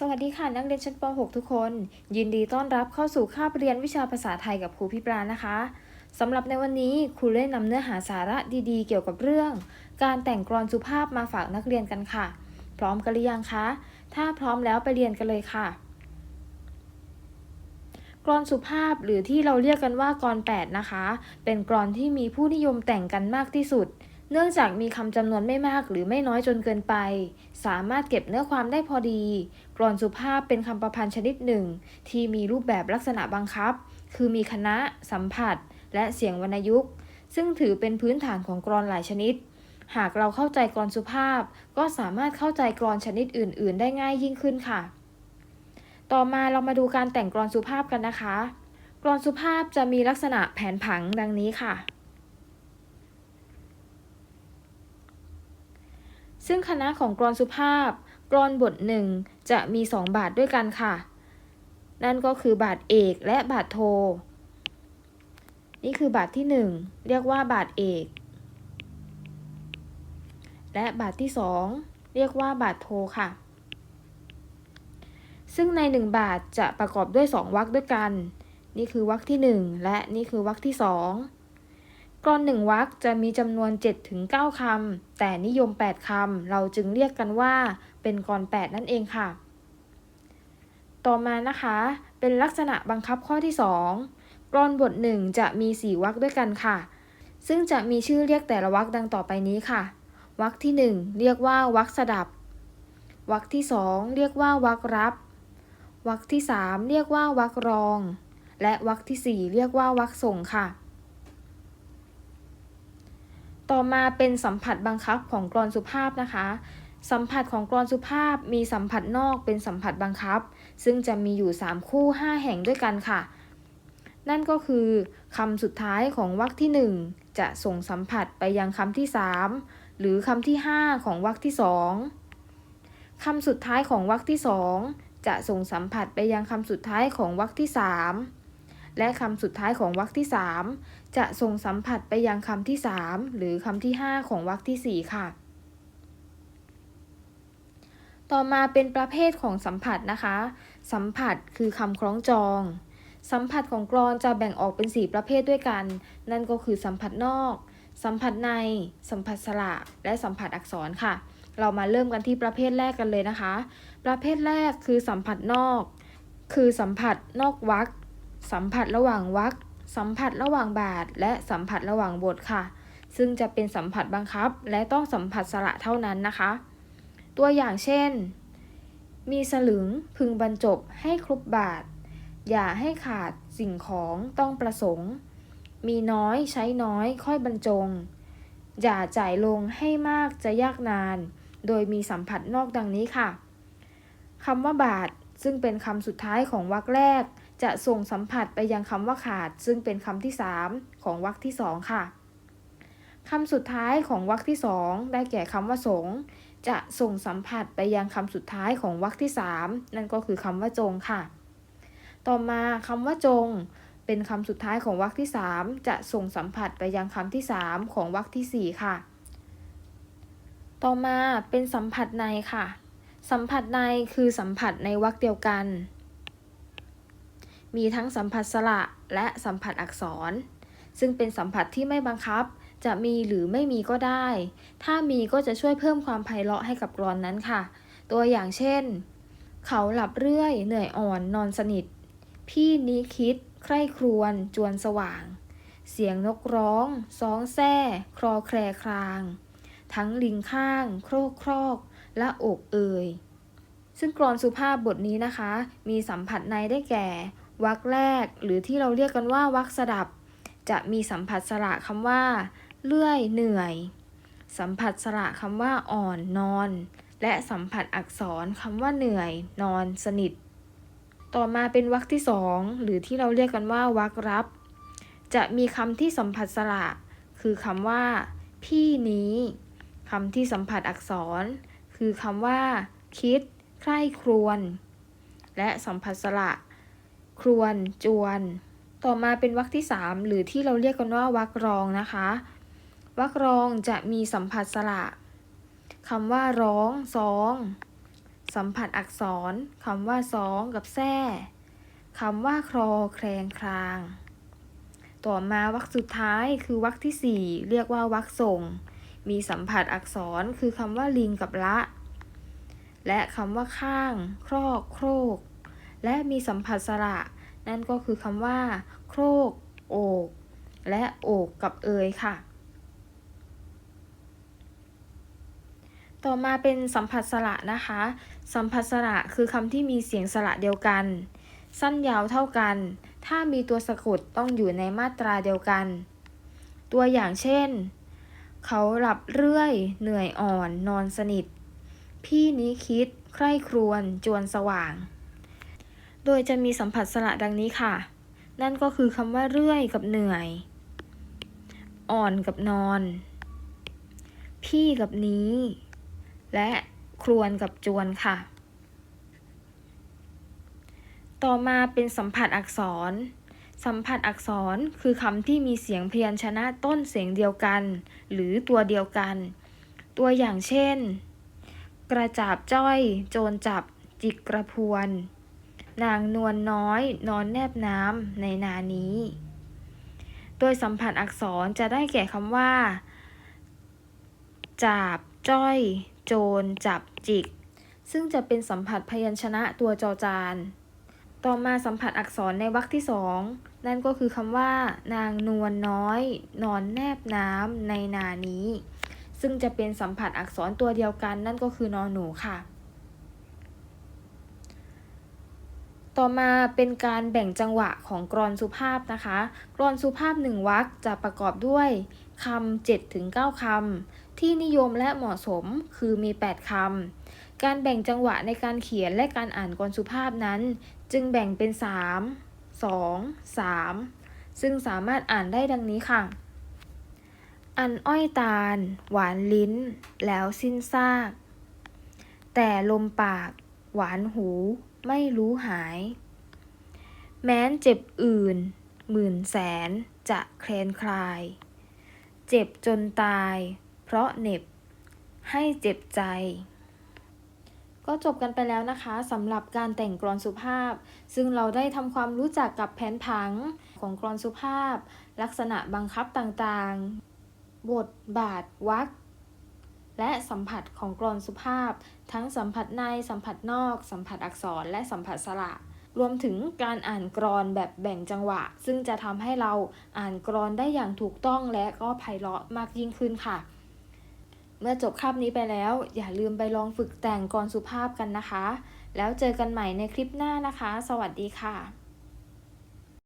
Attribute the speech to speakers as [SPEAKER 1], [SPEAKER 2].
[SPEAKER 1] สวัสดีค่ะ นักเรียนชั้นป .6 ทุกคน ยินดีต้อนรับเข้าสู่คาบเรียนวิชาภาษาไทยกับครูพี่ปรานะคะสำหรับในวันนี้ครูได้นำเนื้อหาสาระดีๆ เกี่ยวกับเรื่อง การแต่งกลอนสุภาพมาฝากนักเรียนกันค่ะ พร้อมกันหรือยังคะ ถ้าพร้อมแล้วไปเรียนกันเลยค่ะ กลอนสุภาพหรือที่เราเรียกกันว่ากลอน8นะคะ เป็นกลอนที่มีผู้นิยมแต่งกันมากที่สุด เนื่องจากมีคำจำนวนไม่มากหรือไม่น้อยจนเกินไป สามารถเก็บเนื้อความได้พอดีกลอนสุภาพเป็นคำประพันธ์ชนิดหนึ่ง ที่มีรูปแบบลักษณะบังคับ คือมีคณะ สัมผัส และเสียงวรรณยุกต์ ซึ่งถือเป็นพื้นฐานของกลอนหลายชนิด หากเราเข้าใจกลอนสุภาพ ก็สามารถเข้าใจกลอนชนิดอื่น ๆ ได้ง่ายยิ่งขึ้นค่ะ ต่อมาเรามาดูการแต่งกลอนสุภาพกันนะคะกลอนสุภาพจะมีลักษณะแผนผังดังนี้ค่ะ ซึ่งคณะของกลอนสุภาพกลอนบทหนึ่งจะมีสองบาทด้วยกันค่ะ นั่นก็คือบาทเอกและบาทโท นี่คือบาทที่หนึ่งเรียกว่าบาทเอก และบาทที่สองเรียกว่าบาทโทค่ะ ซึ่งในหนึ่งบาทจะประกอบด้วยสองวรรคด้วยกัน นี่คือวรรคที่หนึ่งและนี่คือวรรคที่สอง รอนหนึ่งวรรคจะมีจำนวน 7-9 คำ แต่นิยม 8 คำ เราจึงเรียกกันว่า เป็นกรอน8นั่นเองค่ะ ต่อมานะคะ เป็นลักษณะบังคับข้อที่ 2 กรอนบทหนึ่งจะมี 4 วรรคด้วยกันค่ะ ซึ่งจะมีชื่อเรียกแต่ละวรรคดังต่อไปนี้ค่ะ วรรคที่ 1 เรียกว่าวรรคสดับ วรรคที่ 2 เรียกว่าวรรครับ วรรคที่ 3 เรียกว่าวรรครอง และวรรคที่ 4 เรียกว่าวรรคส่งค่ะ ต่อมาเป็นสัมผัสบังคับของกรอนสุภาพนะคะ สัมผัสของกรอนสุภาพมีสัมผัสนอกเป็นสัมผัสบังคับ ซึ่งจะมีอยู่ 3 คู่ 5 แห่งด้วยกันค่ะ นั่นก็คือคำสุดท้ายของวรรคที่ 1 จะส่งสัมผัสไปยังคำที่ 3 หรือคำที่ 5 ของวรรคที่ 2 คำสุดท้ายของวรรคที่ 2 จะส่งสัมผัสไปยังคำสุดท้ายของวรรคที่ 3 และคำสุดท้ายของวรรคที่ 3 จะส่งสัมผัสไปยังคำที่ 3 หรือคำที่ 5 ของวรรคที่ 4 ค่ะ ต่อมาเป็นประเภทของสัมผัสนะคะ สัมผัสคือคำคล้องจอง สัมผัสของกรอนจะแบ่งออกเป็น 4 ประเภทด้วยกัน นั่นก็คือสัมผัสนอก สัมผัสใน สัมผัสสระ และสัมผัสอักษรค่ะ เรามาเริ่มกันที่ประเภทแรกกันเลยนะคะ ประเภทแรกคือสัมผัสนอก คือสัมผัสนอกวรรคสัมผัสระหว่างวรรค สัมผัสระหว่างบาท และสัมผัสระหว่างบทค่ะ ซึ่งจะเป็นสัมผัสบังคับ และต้องสัมผัสสระเท่านั้นนะคะ ตัวอย่างเช่น มีสลึงพึงบรรจบให้ครบบาท อย่าให้ขาดสิ่งของต้องประสงค์ มีน้อยใช้น้อยค่อยบรรจง อย่าจ่ายลงให้มากจะยากนาน โดยมีสัมผัสนอกดังนี้ค่ะคำว่าบาทซึ่งเป็นคำสุดท้ายของวรรคแรก จะส่งสัมผัสไปยังคำว่าขาด ซึ่งเป็นคำที่ 3 ของวรรคที่ 2 ค่ะคำสุดท้ายของวรรคที่ 2 ได้แก่คำว่าสงจะส่งสัมผัสไปยังคำสุดท้ายของวรรคที่ 3 นั่นก็คือคำว่าจงค่ะ ต่อมาคำว่าจง เป็นคำสุดท้ายของวรรคที่ 3 จะส่งสัมผัสไปยังคำที่ 3 ของวรรคที่ 4 ค่ะ ต่อมาเป็นสัมผัสในค่ะ สัมผัสในคือสัมผัสในวรรคเดียวกัน มีทั้งสัมผัสสระและสัมผัสอักษร ซึ่งเป็นสัมผัสที่ไม่บังคับ จะมีหรือไม่มีก็ได้ ถ้ามีก็จะช่วยเพิ่มความไพเราะให้กับกรอนนั้นค่ะ ตัวอย่างเช่น เขาหลับเรื่อยเหนื่อยอ่อนนอนสนิท พี่นี้คิด ใคร่ครวญจวนสว่าง เสียงนกร้องซ้องแซ่ครอแครคราง ทั้งลิงข้าง โครกครอกและอกเอ่ยซึ่งกรอนสุภาพบทนี้นะคะ มีสัมผัสในได้แก่ วรรคแรกหรือที่เราเรียกกันว่าวรรคสดับ จะมีสัมผัสสระคำว่า เลื่อยเหนื่อย สัมผัสสระคำว่าอ่อนนอน และสัมผัสอักษรคำว่าเหนื่อย นอนสนิท ต่อมาเป็นวรรคที่สองหรือที่เราเรียกกันว่าวรรครับ จะมีคำที่สัมผัสสระ คือคำว่า พี่นี้คำที่สัมผัสอักษร คือคำว่า คิด ใคร่ครวญและสัมผัสสระ ครวญจวน ต่อมาเป็นวรรคที่ 3 หรือที่เราเรียกกันว่าวรรครองนะคะวรรครองจะมีสัมผัสสระคำว่าร้องซองสัมผัสอักษรคำว่าสองกับแท่คำว่าครอแคลงคลาง ต่อมาวรรคสุดท้ายคือวรรคที่สี่เรียกว่าวรรคส่ง มีสัมผัสอักษรคือคำว่าลิงกับละ และคำว่าข้าง ครอก โครก และมีสัมผัสสระ นั่นก็คือคำว่า โครก โอก และโอกกับเอยค่ะ ต่อมาเป็นสัมผัสสระนะคะ สัมผัสสระคือคำที่มีเสียงสระเดียวกัน สั้นยาวเท่ากัน ถ้ามีตัวสะกดต้องอยู่ในมาตราเดียวกัน ตัวอย่างเช่น เขาหลับเรื่อย เหนื่อยอ่อน นอนสนิท พี่นี้คิดใคร่ครวญจวนสว่าง โดยจะมีสัมผัสสระดังนี้ค่ะ นั่นก็คือคำว่าเรื่อยกับเหนื่อย อ่อนกับนอน พี่กับนี้ และครวนกับจวนค่ะ ต่อมาเป็นสัมผัสอักษร สัมผัสอักษรคือคำที่มีเสียงพยัญชนะต้นเสียงเดียวกัน หรือตัวเดียวกัน ตัวอย่างเช่น กระจาบจ้อย โจรจับ จิกกระพวน นางนวลน้อย นอนแนบน้ำในนานี้ โดยสัมผัสอักษรจะได้แก่คำว่า จาบ จ้อย โจร จับ จิก ซึ่งจะเป็นสัมผัสพยัญชนะตัวจอจาน ต่อมาสัมผัสอักษรในวรรคที่สองนั่นก็คือคำว่า นางนวลน้อย นอนแนบน้ำในนานี้ ซึ่งจะเป็นสัมผัสอักษรตัวเดียวกันนั่นก็คือนอนหนูค่ะ ต่อมาเป็นการแบ่งจังหวะของกรอนสุภาพนะคะ กรอนสุภาพหนึ่งวรรคจะประกอบด้วยคำ7ถึง9คำที่นิยมและเหมาะสมคือมี 8คำการแบ่งจังหวะในการเขียนและการอ่านกรอนสุภาพนั้น จึงแบ่งเป็น 3 2 3 ซึ่งสามารถอ่านได้ดังนี้ค่ะ อันอ้อยตาล หวานลิ้น แล้วสิ้นซาก แต่ลมปาก หวานหู ไม่รู้หาย แม้นเจ็บอื่น หมื่นแสนจะแคลนคลาย เจ็บจนตาย เพราะเหน็บ ให้เจ็บใจ ก็จบกันไปแล้วนะคะสำหรับการแต่งกลอนสุภาพ ซึ่งเราได้ทำความรู้จักกับแผนผังของกลอนสุภาพ ลักษณะบังคับต่างๆ บทบาทวรรค และสัมผัสของกลอนสุภาพ ทั้งสัมผัสในสัมผัสนอก สัมผัสอักษรและสัมผัสสระรวมถึงการอ่านกรอนแบบแบ่งจังหวะ ซึ่งจะทำให้เราอ่านกรอนได้อย่างถูกต้องและก็ไพเราะมากยิ่งขึ้นค่ะ เมื่อจบคาบนี้ไปแล้ว อย่าลืมไปลองฝึกแต่งกรอนสุภาพกันนะคะ แล้วเจอกันใหม่ในคลิปหน้านะคะ สวัสดีค่ะ